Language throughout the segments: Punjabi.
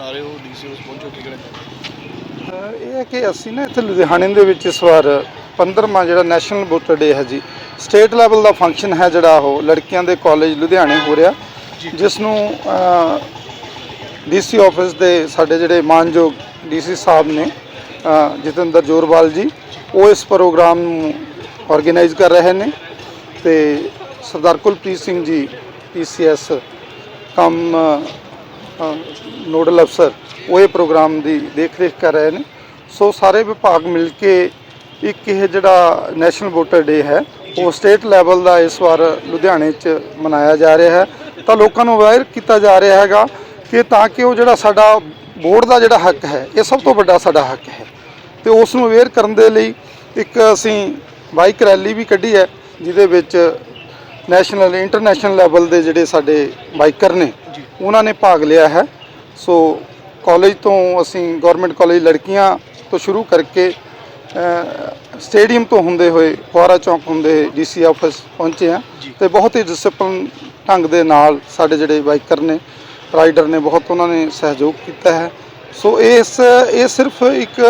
ਮਨਾ ਰਹੇ ਹੋ ਡੀਸੀ ਉਸ ਪਹੁੰਚੋ ਕੀ ਕਹਿਣਾ ਚਾਹੁੰਦੇ ਅਹ ਇਹ ਹੈ ਕਿ ਅਸੀਂ ਨਾ ਇੱਥੇ ਲੁਧਿਆਣੇ ਦੇ ਵਿੱਚ ਇਸ ਵਾਰ 15ਵਾਂ ਜਿਹੜਾ ਨੈਸ਼ਨਲ ਵੋਟਰ ਡੇ ਹੈ ਜੀ ਸਟੇਟ ਲੈਵਲ ਦਾ ਫੰਕਸ਼ਨ ਹੈ ਜਿਹੜਾ ਉਹ ਲੜਕੀਆਂ ਦੇ ਕਾਲਜ ਲੁਧਿਆਣੇ ਹੋ ਰਿਹਾ ਜਿਸ ਨੂੰ ਡੀਸੀ ਆਫਿਸ ਦੇ ਸਾਡੇ ਜਿਹੜੇ ਮਾਨਯੋਗ ਡੀਸੀ ਸਾਹਿਬ ਨੇ ਜਤਿੰਦਰ ਜੋਰਵਾਲ ਜੀ ਉਹ ਇਸ ਪ੍ਰੋਗਰਾਮ ਨੂੰ ਆਰਗੇਨਾਈਜ਼ ਕਰ ਰਹੇ ਨੇ ਤੇ ਸਰਦਾਰ ਕੁਲਪ੍ਰੀਤ ਸਿੰਘ ਜੀ ਪੀਸੀਐਸ ਕੰਮ ਨੋਡਲ ਅਫਸਰ, ਉਹ ਇਹ ਪ੍ਰੋਗਰਾਮ ਦੀ ਦੇਖ ਰੇਖ ਕਰ ਰਹੇ ਨੇ। ਸੋ ਸਾਰੇ ਵਿਭਾਗ ਮਿਲ ਕੇ ਇੱਕ ਇਹ ਜਿਹੜਾ ਨੈਸ਼ਨਲ ਵੋਟਰ ਡੇ ਹੈ, ਉਹ ਸਟੇਟ ਲੈਵਲ ਦਾ ਇਸ ਵਾਰ ਲੁਧਿਆਣੇ 'ਚ ਮਨਾਇਆ ਜਾ ਰਿਹਾ ਹੈ। ਤਾਂ ਲੋਕਾਂ ਨੂੰ ਅਵੇਅਰ ਕੀਤਾ ਜਾ ਰਿਹਾ ਹੈਗਾ ਕਿ ਤਾਂ ਕਿ ਉਹ ਜਿਹੜਾ ਸਾਡਾ ਵੋਟ ਦਾ ਜਿਹੜਾ ਹੱਕ ਹੈ, ਇਹ ਸਭ ਤੋਂ ਵੱਡਾ ਸਾਡਾ ਹੱਕ ਹੈ। ਤੇ ਉਸ ਨੂੰ ਅਵੇਅਰ ਕਰਨ ਦੇ ਲਈ ਇੱਕ ਅਸੀਂ ਬਾਈਕ ਰੈਲੀ ਵੀ ਕੱਢੀ ਹੈ, ਜਿਹਦੇ ਵਿੱਚ ਨੈਸ਼ਨਲ, ਇੰਟਰਨੈਸ਼ਨਲ ਲੈਵਲ ਦੇ ਜਿਹੜੇ ਸਾਡੇ ਬਾਈਕਰ ਨੇ ਉਹਨਾਂ ਨੇ ਭਾਗ ਲਿਆ ਹੈ। ਸੋ ਕਾਲਜ ਤੋਂ ਅਸੀਂ ਗਵਰਨਮੈਂਟ ਕਾਲਜ ਲੜਕੀਆਂ ਤੋਂ ਸ਼ੁਰੂ ਕਰਕੇ ਸਟੇਡੀਅਮ ਤੋਂ ਹੁੰਦੇ ਹੋਏ ਫੁਆਰਾ ਚੌਂਕ ਹੁੰਦੇ ਡੀਸੀ ਆਫਿਸ ਪਹੁੰਚੇ ਆ ਤੇ ਬਹੁਤ ਹੀ ਡਿਸਪਲਿਨ ਢੰਗ ਦੇ ਨਾਲ ਸਾਡੇ ਜਿਹੜੇ ਬਾਈਕਰ ਨੇ ਰਾਈਡਰ ਨੇ ਬਹੁਤ ਉਹਨਾਂ ਨੇ ਸਹਿਯੋਗ ਕੀਤਾ ਹੈ। ਸੋ ਇਸ ਇਹ ਸਿਰਫ ਇੱਕ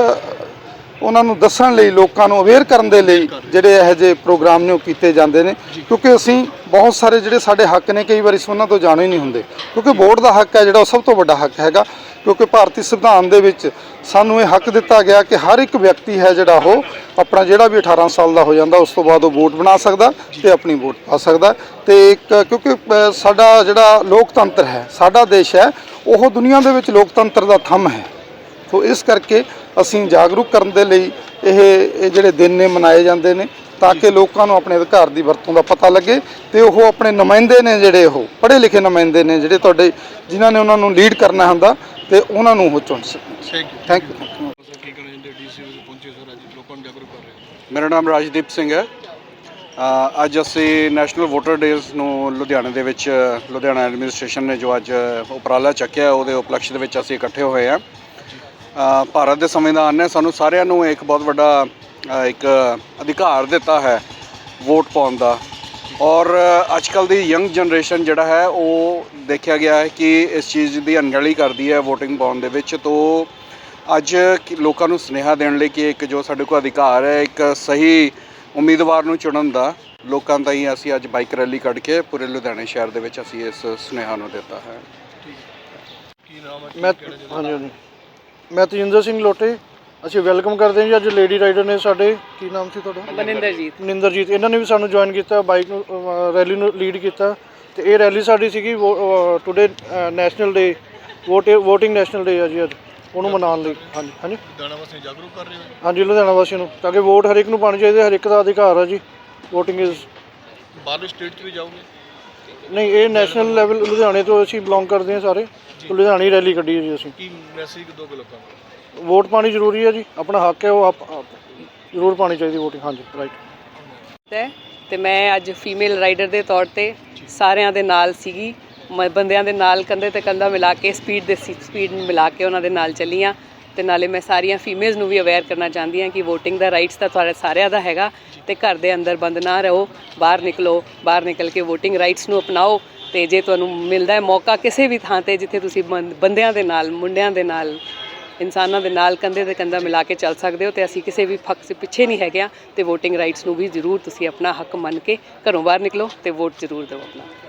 ਉਹਨਾਂ ਨੂੰ ਦੱਸਣ ਲਈ ਲੋਕਾਂ ਨੂੰ ਅਵੇਅਰ ਕਰਨ ਦੇ ਲਈ ਜਿਹੜੇ ਇਹੋ ਜਿਹੇ ਪ੍ਰੋਗਰਾਮ ਨੇ ਉਹ ਕੀਤੇ ਜਾਂਦੇ ਨੇ। ਕਿਉਂਕਿ ਅਸੀਂ ਬਹੁਤ ਸਾਰੇ ਜਿਹੜੇ ਸਾਡੇ ਹੱਕ ਨੇ ਕਈ ਵਾਰੀ ਉਹਨਾਂ ਤੋਂ ਜਾਣੂ ਹੀ ਨਹੀਂ ਹੁੰਦੇ। ਕਿਉਂਕਿ ਵੋਟ ਦਾ ਹੱਕ ਹੈ ਜਿਹੜਾ ਉਹ ਸਭ ਤੋਂ ਵੱਡਾ ਹੱਕ ਹੈਗਾ। ਕਿਉਂਕਿ ਭਾਰਤੀ ਸੰਵਿਧਾਨ ਦੇ ਵਿੱਚ ਸਾਨੂੰ ਇਹ ਹੱਕ ਦਿੱਤਾ ਗਿਆ ਕਿ ਹਰ ਇੱਕ ਵਿਅਕਤੀ ਹੈ ਜਿਹੜਾ ਉਹ ਆਪਣਾ ਜਿਹੜਾ ਵੀ 18 ਸਾਲ ਦਾ ਹੋ ਜਾਂਦਾ ਉਸ ਤੋਂ ਬਾਅਦ ਉਹ ਵੋਟ ਬਣਾ ਸਕਦਾ ਤੇ ਆਪਣੀ ਵੋਟ ਪਾ ਸਕਦਾ। ਤੇ ਇੱਕ ਕਿਉਂਕਿ ਸਾਡਾ ਜਿਹੜਾ ਲੋਕਤੰਤਰ ਹੈ ਸਾਡਾ ਦੇਸ਼ ਹੈ ਉਹ ਦੁਨੀਆ ਦੇ ਵਿੱਚ ਲੋਕਤੰਤਰ ਦਾ ਥੰਮ ਹੈ। ਸੋ ਇਸ ਕਰਕੇ ਅਸੀਂ ਜਾਗਰੂਕ ਕਰਨ ਦੇ ਲਈ ਇਹ ਇਹ ਜਿਹੜੇ ਦਿਨ ਨੇ ਮਨਾਏ ਜਾਂਦੇ ਨੇ ਤਾਂ ਕਿ ਲੋਕਾਂ ਨੂੰ ਆਪਣੇ ਅਧਿਕਾਰ ਦੀ ਵਰਤੋਂ ਦਾ ਪਤਾ ਲੱਗੇ ਤੇ ਉਹ ਆਪਣੇ ਨੁਮਾਇੰਦੇ ਨੇ ਜਿਹੜੇ ਉਹ ਪੜ੍ਹੇ ਲਿਖੇ ਨੁਮਾਇੰਦੇ ਨੇ ਜਿਹੜੇ ਤੁਹਾਡੇ ਜਿਨ੍ਹਾਂ ਨੇ ਉਹਨਾਂ ਨੂੰ ਲੀਡ ਕਰਨਾ ਹੁੰਦਾ ਤੇ ਉਹਨਾਂ ਨੂੰ ਉਹ ਚੁਣ ਸਕਣ। Thank you thank you sir ਕੀ ਕਹਿਣਾ ਚਾਹੁੰਦੇ ਡੀਸੀ ਉਸ ਪਹੁੰਚੇ ਸਰ ਅੱਜ? ਲੋਕਾਂ ਨੂੰ ਜਾਗਰੂਕ ਕਰ ਰਹੇ ਹੋ? ਮੇਰਾ ਨਾਮ ਰਾਜਦੀਪ ਸਿੰਘ ਹੈ। ਅੱਜ ਅਸੀਂ ਨੈਸ਼ਨਲ ਵੋਟਰ ਡੇਜ਼ ਨੂੰ ਲੁਧਿਆਣੇ ਦੇ ਵਿੱਚ ਲੁਧਿਆਣਾ ਐਡਮਿਨਿਸਟ੍ਰੇਸ਼ਨ ਨੇ ਜੋ ਅੱਜ ਉਪਰਾਲਾ ਚੱਕਿਆ ਉਹਦੇ ਉਪਲਕਸ਼ ਦੇ ਵਿੱਚ ਅਸੀਂ ਇਕੱਠੇ ਹੋਏ ਹਾਂ। ਅ, ਭਾਰਤ ਦੇ ਸੰਵਿਧਾਨ ਨੇ ਸਾਨੂੰ ਸਾਰਿਆਂ ਨੂੰ ਇੱਕ ਬਹੁਤ ਵੱਡਾ ਇੱਕ ਅਧਿਕਾਰ ਦਿੱਤਾ ਹੈ ਵੋਟ ਪਾਉਣ ਦਾ। ਔਰ ਅੱਜ ਕੱਲ ਦੀ ਯੰਗ ਜਨਰੇਸ਼ਨ ਜਿਹੜਾ ਹੈ ਉਹ ਦੇਖਿਆ ਗਿਆ ਹੈ ਕਿ ਇਸ ਚੀਜ਼ ਦੀ ਅਣਗਹਿਲੀ ਕਰਦੀ ਹੈ VOTING ਪਾਉਣ ਦੇ ਵਿੱਚ। ਤੋਂ ਅੱਜ ਲੋਕਾਂ ਨੂੰ ਸੁਨੇਹਾ ਦੇਣ ਲਈ ਕਿ ਇੱਕ ਜੋ ਸਾਡੇ ਕੋਲ ਅਧਿਕਾਰ ਹੈ ਇੱਕ ਸਹੀ ਉਮੀਦਵਾਰ ਨੂੰ ਚੁਣਨ ਦਾ ਲੋਕਾਂ ਤਾਈਂ ਅਸੀਂ ਅੱਜ ਬਾਈਕ ਰੈਲੀ ਕੱਢ ਕੇ ਪੂਰੇ ਲੁਧਿਆਣੇ ਸ਼ਹਿਰ ਦੇ ਵਿੱਚ ਅਸੀਂ ਇਸ ਸੁਨੇਹਾ ਨੂੰ ਦਿੱਤਾ ਹੈ। ਕੀ ਨਾਮ ਹੈ? ਕੀ ਮੈਂ ਹਾਂਜੀ ਹਾਂਜੀ। ਮੈਂ ਤਜਿੰਦਰ ਸਿੰਘ ਲੋਟੇ। ਅਸੀਂ ਵੈਲਕਮ ਕਰਦੇ ਹਾਂ ਜੀ ਅੱਜ ਲੇਡੀ ਰਾਈਡਰ ਨੇ ਸਾਡੇ ਕੀ ਨਾਮ ਸੀ ਤੁਹਾਡਾ? ਮਨਿੰਦਰਜੀਤ। ਮਨਿੰਦਰਜੀਤ। ਇਹਨਾਂ ਨੇ ਵੀ ਸਾਨੂੰ ਜੁਆਇਨ ਕੀਤਾ ਬਾਈਕ ਨੂੰ ਰੈਲੀ ਨੂੰ ਲੀਡ ਕੀਤਾ। ਤੇ ਇਹ ਰੈਲੀ ਸਾਡੀ ਸੀਗੀ today national day vote voting national day ਆ ਜੀ ਅੱਜ। ਉਹਨੂੰ ਮਨਾਉਣ ਲਈ। ਹਾਂਜੀ ਹਾਂਜੀ। ਦਾਣਾ ਵਾਸਤੇ ਜਾਗਰੂਕ ਕਰ ਰਹੇ ਹੋ? ਹਾਂਜੀ ਲੁਧਿਆਣਾ ਵਾਸੀਆਂ ਨੂੰ ਤਾਂ ਕਿ ਵੋਟ ਹਰ ਇੱਕ ਨੂੰ ਪਾਣੀ ਚਾਹੀਦੀ ਹੈ, ਹਰ ਇੱਕ ਦਾ ਅਧਿਕਾਰ ਆ ਜੀ। ਵੋਟਿੰਗ ਇਜ਼ ਬਾਹਰਲੇ ਸਟੇਟ 'ਚ ਵੀ ਜਾਓਗੇ? ਨਹੀਂ ਇਹ ਨੈਸ਼ਨਲ ਲੈਵਲ ਲੁਧਿਆਣੇ ਤੋਂ ਅਸੀਂ ਬਿਲੋਂਗ ਕਰਦੇ ਹਾਂ ਸਾਰੇ। ਤੇ ਲੁਧਿਆਣੇ ਹੀ ਰੈਲੀ ਕੱਢੀ ਹੈ ਜੀ ਅਸੀਂ। ਕੀ ਮੈਸੇਜ ਦੋਗੇ ਲੋਕਾਂ ਨੂੰ? ਵੋਟ ਪਾਣੀ ਜ਼ਰੂਰੀ ਹੈ ਜੀ। ਆਪਣਾ ਹੱਕ ਹੈ ਉਹ ਆਪ ਆਪ- ਜ਼ਰੂਰ ਪਾਣੀ ਚਾਹੀਦੀ ਵੋਟਿੰਗ। ਹਾਂਜੀ ਰਾਈਟ ਹੈ ਤੇ ਮੈਂ ਅੱਜ ਫੀਮੇਲ ਰਾਈਡਰ ਦੇ ਤੌਰ ਤੇ ਸਾਰਿਆਂ ਦੇ ਨਾਲ ਸੀਗੀ। ਮ- ਬੰਦਿਆਂ ਦੇ ਨਾਲ ਕੰਧੇ ਤੇ ਕੰਧਾ ਮਿਲਾ ਕੇ ਸਪੀਡ ਦੇ ਸਪੀਡ ਮਿਲਾ ਕੇ ਉਹਨਾਂ ਦੇ ਨਾਲ ਚੱਲੀਆਂ ਤੇ ਨਾਲੇ ਮੈਂ ਸਾਰੀਆਂ ਫੀਮੇਲਸ ਨੂੰ ਵੀ ਅਵੇਅਰ ਕਰਨਾ ਚਾਹੁੰਦੀ ਹਾਂ ਕਿ VOTING ਦਾ ਰਾਈਟਸ ਤਾਂ ਤੁਹਾਡੇ ਸਾਰਿਆਂ ਦਾ ਹੈਗਾ ਤੇ ਘਰ ਦੇ ਅੰਦਰ ਬੰਦ ਨਾ ਰਹੋ, ਬਾਹਰ ਨਿਕਲੋ, ਬਾਹਰ ਨਿਕਲ ਕੇ VOTING ਰਾਈਟਸ ਨੂੰ ਅਪਣਾਓ ਤੇ ਜੇ ਤੁਹਾਨੂੰ ਮਿਲਦਾ ਹੈ ਮੌਕਾ ਕਿਸੇ ਵੀ ਥਾਂ ਤੇ ਜਿੱਥੇ ਤੁਸੀਂ ਬੰ- ਬੰਦਿਆਂ ਦੇ ਨਾਲ, ਮੁੰਡਿਆਂ ਦੇ ਨਾਲ, ਇਨਸਾਨਾਂ ਦੇ ਨਾਲ ਕੰਧੇ ਤੇ ਕੰਧਾ ਮਿਲਾ ਕੇ ਚੱਲ ਸਕਦੇ ਹੋ ਤੇ ਅਸੀਂ ਕਿਸੇ ਵੀ ਫੱਕ ਸੇ ਪਿੱਛੇ ਨਹੀਂ ਹੈਗੇ ਹਾਂ ਤੇ VOTING ਰਾਈਟਸ ਨੂੰ ਵੀ ਜ਼ਰੂਰ ਤੁਸੀਂ ਆਪਣਾ ਹੱਕ ਮੰਨ ਕੇ ਘਰੋਂ ਬਾਹਰ ਨਿਕਲੋ ਤੇ ਵੋਟ ਜ਼ਰੂਰ ਦਿਓ ਆਪਣਾ Thank you.